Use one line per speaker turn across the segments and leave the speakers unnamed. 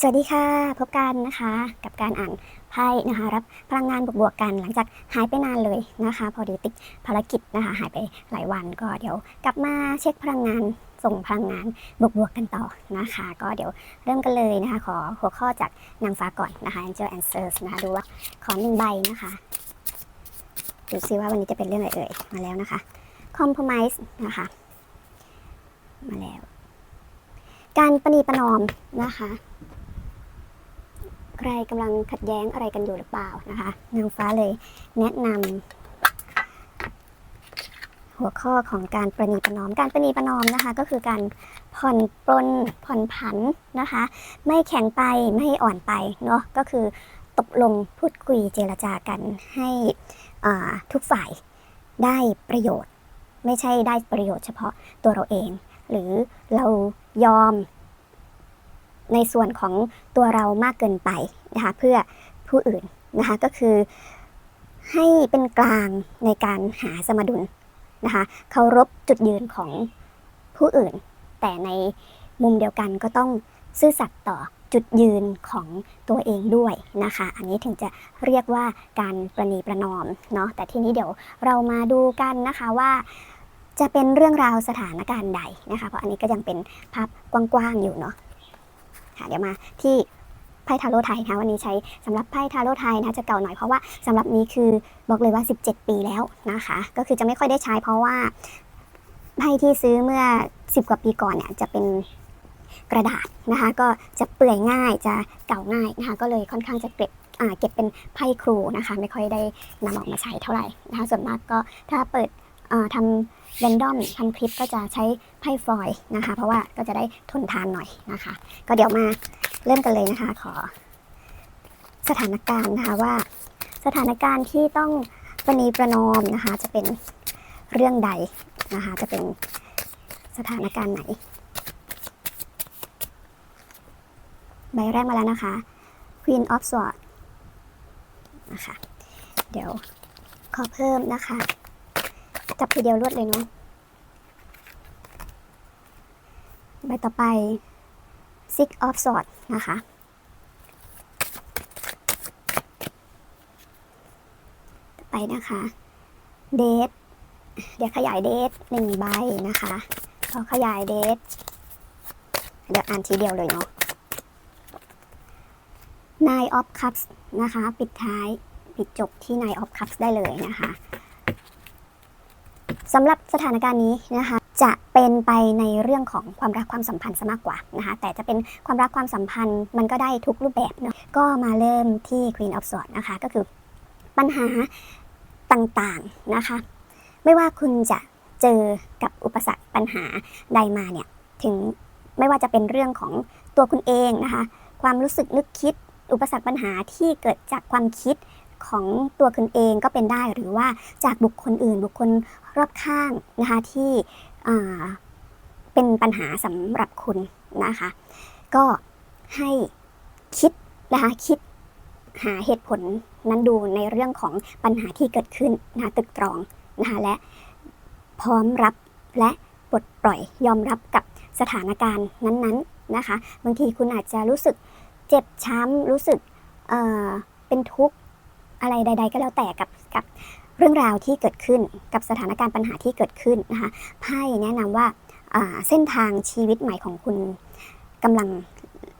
สวัสดีค่ะ พบกันนะคะ กับการอ่านไพ่นะคะ รับพลังงานบวกๆกัน หลังจากหายไปนานเลยนะคะ พอดีติดภารกิจนะคะ หายไปหลายวันก็เดี๋ยวกลับมาเช็คพลังงานส่งพลังงานบวกๆกันต่อนะคะ ก็เดี๋ยวเริ่มกันเลยนะคะ ขอหัวข้อจากนางฟ้าก่อนนะคะ Angel Answers นะคะดูว่าขอหนึ่งใบนะคะดูซิว่าวันนี้จะเป็นเรื่องอะไรเอ่ยมาแล้วนะคะ Compromise นะคะ มาแล้ว การประนีประนอมนะคะ ใครกำลังขัดแย้งอะไรกันอยู่หรือเปล่านะคะนางฟ้าเลยแนะนำหัวข้อของการประนีประนอม การประนีประนอมนะคะ ก็คือการผ่อนปลนผ่อนผันนะคะ ไม่แข็งไปไม่อ่อนไปเนาะก็คือตกลงพูดคุยเจรจากันให้ทุกฝ่ายได้ประโยชน์ ไม่ใช่ได้ประโยชน์เฉพาะตัวเราเอง หรือเรายอม ในส่วนของตัวเรามากเกินไปนะคะเพื่อผู้อื่นนะคะก็คือให้เป็นกลางในการหาสมดุลนะคะเคารพจุดยืนของผู้อื่น แต่ในมุมเดียวกันก็ต้องซื่อสัตย์ต่อจุดยืนของตัวเองด้วยนะคะ อันนี้ถึงจะเรียกว่าการประนีประนอมเนาะแต่ทีนี้เดี๋ยวเรามาดูกันนะคะว่าจะเป็นเรื่องราวสถานการณ์ใดนะคะ เพราะอันนี้ก็ยังเป็นภาพกว้างๆอยู่เนาะ ค่ะเดี๋ยวมาที่ไพ่ทาโร่ไทยนะวันนี้ใช้สำหรับไพ่ทาโร่ไทยนะจะเก่าหน่อยเพราะว่าสำหรับนี้คือบอกเลยว่า 17 ปีแล้วนะคะ ก็คือจะไม่ค่อยได้ใช้เพราะว่าไพ่ที่ซื้อเมื่อ 10 กว่าปีก่อนเนี่ยจะเป็นกระดาษนะคะ ก็จะเปื่อยง่ายจะเก่าง่ายนะคะ ก็เลยค่อนข้างจะเก็บเก็บเป็นไพ่ครูนะคะ ไม่ค่อยได้นำออกมาใช้เท่าไหร่นะคะส่วนมากก็ถ้าเปิด ทำเรนดอมทำคลิปก็จะใช้ไพ่ฟอยล์นะคะ เพราะว่าก็จะได้ทนทานหน่อยนะคะ ก็เดี๋ยวมาเริ่มกันเลยนะคะ ขอ สถานการณ์นะคะว่า สถานการณ์ที่ต้องประนีประนอมนะคะ จะเป็นเรื่องใดนะคะ จะเป็นสถานการณ์ไหน ใบแรกมาแล้วนะคะ Queen of Swords นะคะ เดี๋ยวขอเพิ่มนะคะ จับทีเดียวรวดเลยเนาะใบต่อไป Six of Swords นะคะ ต่อไปนะคะ เดทเดี๋ยวขยายเดทหนึ่งใบนะคะขอขยายเดทเดี๋ยวอ่านทีเดียวเลยเนาะ Nine of Cups นะคะ ปิดท้าย ปิดจบที่ Nine of Cups ได้เลยนะคะ สำหรับสถานการณ์นี้นะคะจะเป็นไปในเรื่องของความรักความสัมพันธ์ซะมากกว่านะคะแต่จะเป็นความรักความสัมพันธ์มันก็ได้ทุกรูปแบบเนาะก็มาเริ่มที่ Queen of Swords นะคะก็คือปัญหาต่างๆนะคะ ไม่ว่าคุณจะเจอกับอุปสรรคปัญหาใดมาเนี่ยถึงไม่ว่าจะเป็นเรื่องของตัวคุณเองนะคะ ความรู้สึกนึกคิด อุปสรรคปัญหาที่เกิดจากความคิด ของตัวคุณเองก็เป็นได้หรือว่าจากบุคคลอื่น บุคคลรอบข้างนะคะที่เป็นปัญหาสำหรับคุณนะคะ ก็ให้คิดนะคะคิดหาเหตุผลนั้นดูในเรื่องของปัญหาที่เกิดขึ้นนะคะตึกตรองนะคะและพร้อมรับและปลดปล่อยยอมรับกับสถานการณ์นั้นๆนะคะ บางทีคุณอาจจะรู้สึกเจ็บช้ำรู้สึกเเป็นทุกข์ อะไรใด ๆ ก็แล้วแต่กับกับเรื่องราวที่เกิดขึ้นกับสถานการณ์ปัญหาที่เกิดขึ้นนะคะไพ่แนะนำว่าอ่าเส้นทางชีวิตใหม่ของคุณกำลัง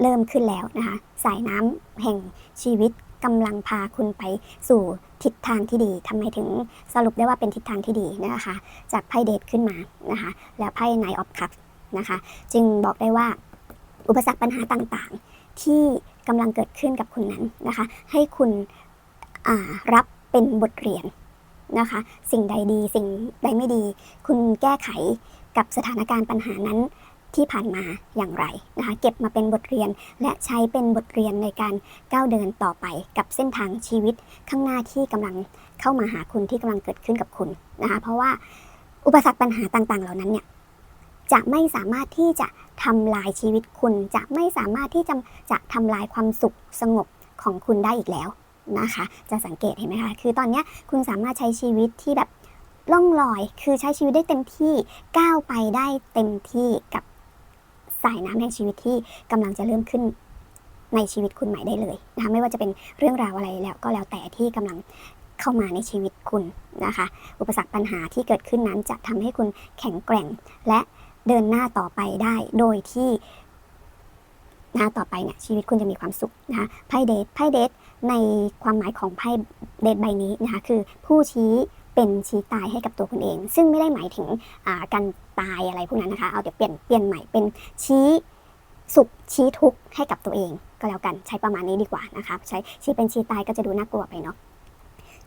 เริ่มขึ้นแล้วนะคะสายน้ำแห่งชีวิตกำลังพาคุณไปสู่ทิศทางที่ดีทำไมถึงสรุปได้ว่าเป็นทิศทางที่ดีนะคะ จากไพ่เดทขึ้นมานะคะแล้วไพ่ไนออฟคัพนะคะ จึงบอกได้ว่าอุปสรรคปัญหาต่างๆ ที่กำลังเกิดขึ้นกับคุณนั้นนะคะ ให้คุณ รับเป็นบทเรียนนะคะ สิ่งใดดีสิ่งใดไม่ดี คุณแก้ไขกับสถานการณ์ปัญหานั้นที่ผ่านมาอย่างไรนะคะ เก็บมาเป็นบทเรียนและใช้เป็นบทเรียนในการก้าวเดินต่อไปกับเส้นทางชีวิตข้างหน้าที่กำลังเข้ามาหาคุณที่กำลังเกิดขึ้นกับคุณนะคะ เพราะว่าอุปสรรคปัญหาต่างๆ เหล่านั้นเนี่ยจะไม่สามารถที่จะทำลายชีวิตคุณ จะไม่สามารถที่จะจะทำลายความสุขสงบของคุณได้อีกแล้ว นะคะ จะสังเกตเห็นไหมคะ คือตอนนี้คุณสามารถใช้ชีวิตที่แบบล่องลอย คือใช้ชีวิตได้เต็มที่ ก้าวไปได้เต็มที่กับสายน้ำแห่งชีวิตที่กำลังจะเริ่มขึ้นในชีวิตคุณใหม่ได้เลยนะคะไม่ว่าจะเป็นเรื่องราวอะไรแล้วก็แล้วแต่ที่กำลังเข้ามาในชีวิตคุณนะคะ อุปสรรคปัญหาที่เกิดขึ้นนั้นจะทำให้คุณแข็งแกร่ง และเดินหน้าต่อไปได้ โดยที่ น้าต่อไปเนี่ยชีวิตคุณจะมีความสุขนะคะไพ่เดทไพ่เดทในความหมายของไพ่เดทใบนี้นะคะคือผู้ชี้เป็นชี้ตายให้กับตัวคุณเอง ซึ่งไม่ได้หมายถึงการตายอะไรพวกนั้นนะคะเอาเดี๋ยวเปลี่ยนเปลี่ยนใหม่เป็นชี้สุขชี้ทุกข์ให้กับตัวเองก็แล้วกันใช้ประมาณนี้ดีกว่านะคะใช้ชี้เป็นชี้ตายก็จะดูน่ากลัวไปเนาะ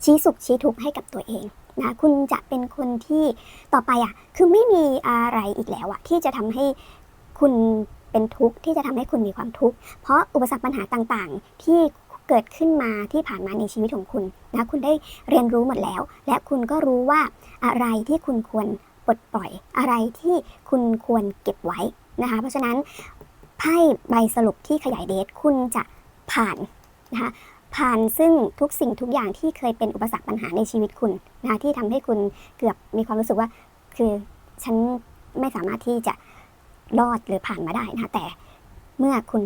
ชี้สุขชี้ทุกข์ให้กับตัวเองนะคุณจะเป็นคนที่ต่อไปอะคือไม่มีอะไรอีกแล้วอะที่จะทำให้คุณ เป็นทุกข์ที่จะทำให้คุณมีความทุกข์ เพราะอุปสรรคปัญหาต่างๆ ที่เกิดขึ้นมาที่ผ่านมาในชีวิตของคุณนะคุณได้เรียนรู้หมดแล้ว และคุณก็รู้ว่าอะไรที่คุณควรปลดปล่อย อะไรที่คุณควรเก็บไว้นะคะ เพราะฉะนั้นไพ่ใบสรุปที่ขยายเดทคุณจะผ่านนะคะผ่านซึ่งทุกสิ่งทุกอย่างที่เคยเป็นอุปสรรคปัญหาในชีวิตคุณนะะที่ทำให้คุณเกือบมีความรู้สึกว่า คือฉันไม่สามารถที่จะ รอดหรือผ่านมาได้นะแต่เมื่อคุณ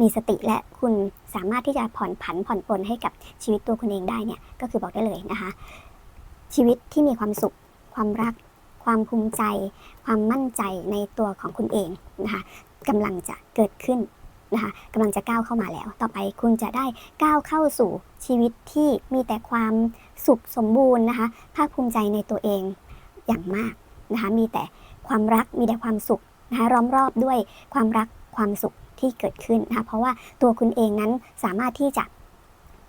มีสติและคุณสามารถที่จะผ่อนผันผ่อนปลนให้กับชีวิตตัวคุณเองได้เนี่ยก็คือบอกได้เลยนะคะ ชีวิตที่มีความสุข ความรัก ความภูมิใจ ความมั่นใจในตัวของคุณเองนะคะกำลังจะเกิดขึ้นนะคะกำลังจะก้าวเข้ามาแล้ว ต่อไปคุณจะได้ก้าวเข้าสู่ชีวิตที่มีแต่ความสุขสมบูรณ์นะคะภาคภูมิใจในตัวเองอย่างมากนะคะมีแต่ความรักมีแต่ความสุข นะคะล้อมรอบด้วยความรักความสุขที่เกิดขึ้นนะคะเพราะว่าตัวคุณเองนั้นสามารถที่จะ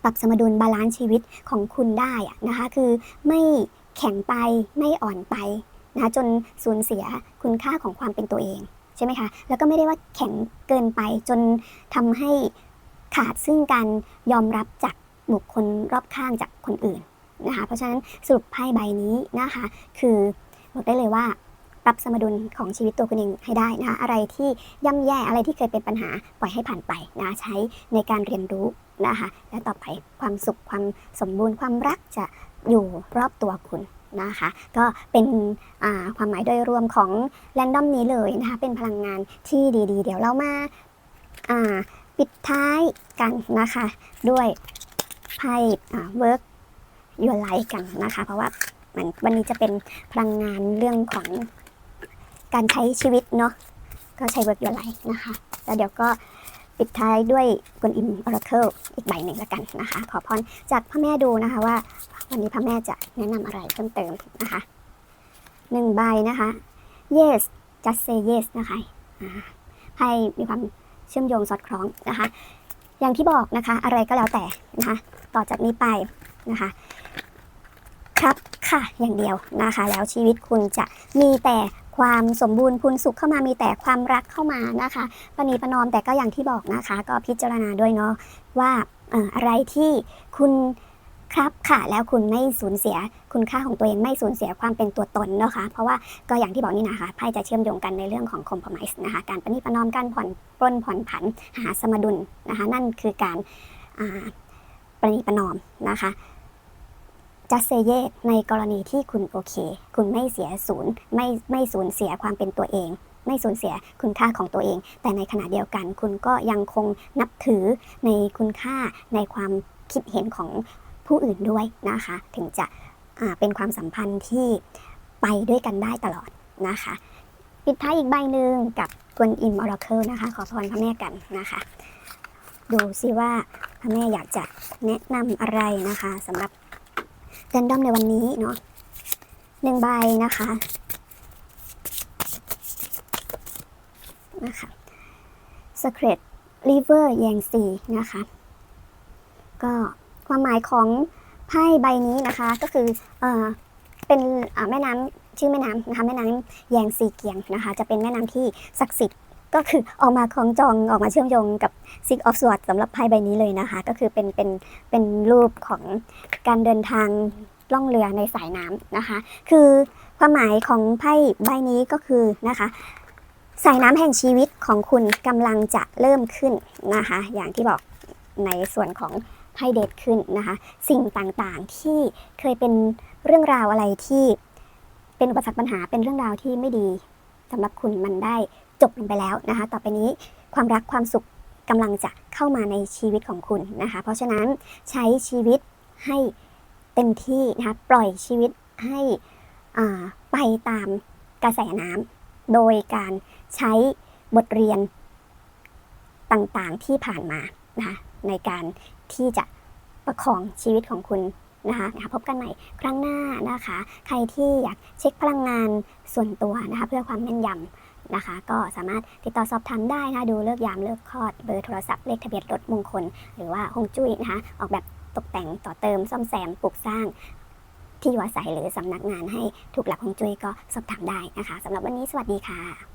ปรับสมดุลบาลานซ์ชีวิตของคุณได้นะคะคือไม่แข็งไปไม่อ่อนไปนะคะจนสูญเสียคุณค่าของความเป็นตัวเองใช่ไหมคะแล้วก็ไม่ได้ว่าแข็งเกินไปจนทำให้ขาดซึ่งการยอมรับจากบุคคลรอบข้างจากคนอื่นนะคะเพราะฉะนั้นสรุปไพ่ใบนี้นะคะ คือบอกได้เลยว่า ปรับสมดุลของชีวิตตัวคุณเองให้ได้นะคะอะไรที่ย่ำแย่อะไรที่เคยเป็นปัญหาปล่อยให้ผ่านไปนะใช้ในการเรียนรู้นะคะและต่อไปความสุขความสมบูรณ์ความรักจะอยู่รอบตัวคุณนะคะก็เป็นความหมายโดยรวมของแรนดอมนี้เลยนะคะเป็นพลังงานที่ดีๆ เดี๋ยวเรามาาปิดท้ายกันนะคะ ด้วยไพ่ work your life กันนะคะ เพราะว่ามันวันนี้จะเป็นพลังงานเรื่องของ การใช้ชีวิตเนาะก็ใช้ work your life นะคะ แล้วเดี๋ยวก็ปิดท้ายด้วยกวนอิม oracle อีกใบหนึ่งละกันนะคะ ขอพรจากพระแม่ดูนะคะว่า วันนี้พระแม่จะแนะนำอะไรเพิ่มเติมนะคะหนึ่งใบนะคะ yes just say yes นะคะให้มีความเชื่อมโยงสอดคล้องนะคะ อย่างที่บอกนะคะ อะไรก็แล้วแต่นะคะ ต่อจากนี้ไปนะคะ ครับค่ะอย่างเดียวนะคะ แล้วชีวิตคุณจะมีแต่ ความสมบูรณ์พูนสุขเข้ามามีแต่ความรักเข้ามานะคะปณีประนอมแต่ก็อย่างที่บอกนะคะ ก็พิจารณาด้วยเนาะว่าอะไรที่คุณครับค่ะแล้วคุณไม่สูญเสียคุณค่าของตัวเองไม่สูญเสียความเป็นตัวตนนะคะ เพราะว่าก็อย่างที่บอกนี่นะคะไพ่จะเชื่อมโยงกันในเรื่องของคอมพ o ม i s e นะคะ การประนีประนอมการผ่อนปลนผ่อนผันหาสมดุลนะคะ นั่นคือการประนีประนอมนะคะ จัสเซเยในกรณีที่คุณโอเค คุณไม่เสียศูนย์ไม่ไม่สูญเสียความเป็นตัวเอง ไม่สูญเสียคุณค่าของตัวเอง แต่ในขณะเดียวกัน คุณก็ยังคงนับถือในคุณค่าในความคิดเห็นของผู้อื่นด้วยนะคะ ถึงจะเป็นความสัมพันธ์ที่ไปด้วยกันได้ตลอดนะคะปิดท้ายอีกใบหนึ่งกับกวนอิมออร์เคิลนะคะ ขอพรพระแม่กันนะคะ ดูซิว่าพระแม่อยากจะแนะนำอะไรนะคะสำหรับ แรนดอมในวันนี้เนาะหนึ่งใบนะคะนะคะ Secret River Yangtze นะคะ ก็ความหมายของไพ่ใบนี้นะคะก็คือเออเป็นแม่น้ำชื่อแม่น้ำนะคะแม่น้ำแยงซีเกียงนะคะ จะเป็นแม่น้ำที่ศักดิ์สิทธิ์ ก็คือออกมาคล้องจองออกมาเชื่อมโยงกับ Six of Swords สำหรับไพ่ใบนี้เลยนะคะ ก็คือเป็นเป็นเป็นรูปของการเดินทางล่องเรือในสายน้ำนะคะ คือความหมายของไพ่ใบนี้ก็คือนะคะสายน้ำแห่งชีวิตของคุณกำลังจะเริ่มขึ้นนะคะ อย่างที่บอกในส่วนของไพ่เดทขึ้นนะคะ สิ่งต่างๆที่เคยเป็นเรื่องราวอะไรที่เป็นอุปสรรคปัญหาเป็นเรื่องราวที่ไม่ดีสำหรับคุณมันได้ จบลงไปแล้วนะคะ ต่อไปนี้ความรักความสุขกำลังจะเข้ามาในชีวิตของคุณนะคะ เพราะฉะนั้นใช้ชีวิตให้เต็มที่นะคะปล่อยชีวิตให้อ่าไปตามกระแสน้ำโดยการใช้บทเรียนต่างๆที่ผ่านมานะคะในการที่จะประคองชีวิตของคุณนะคะนะคะพบกันใหม่ครั้งหน้านะคะ ใครที่อยากเช็คพลังงานส่วนตัวนะคะเพื่อความแม่นยำ นะคะ ก็สามารถติดต่อสอบถามได้นะดูเลิกยามเลิกคลอดเบอร์โทรศัพท์เลขทะเบียนรถมงคล หรือว่าฮงจุ้ยนะคะ ออกแบบตกแต่งต่อเติมซ่อมแซมปลูกสร้างที่อยู่อาศัยหรือสำนักงานให้ถูกหลักฮงจุ้ยก็สอบถามได้นะคะสำหรับวันนี้สวัสดีค่ะ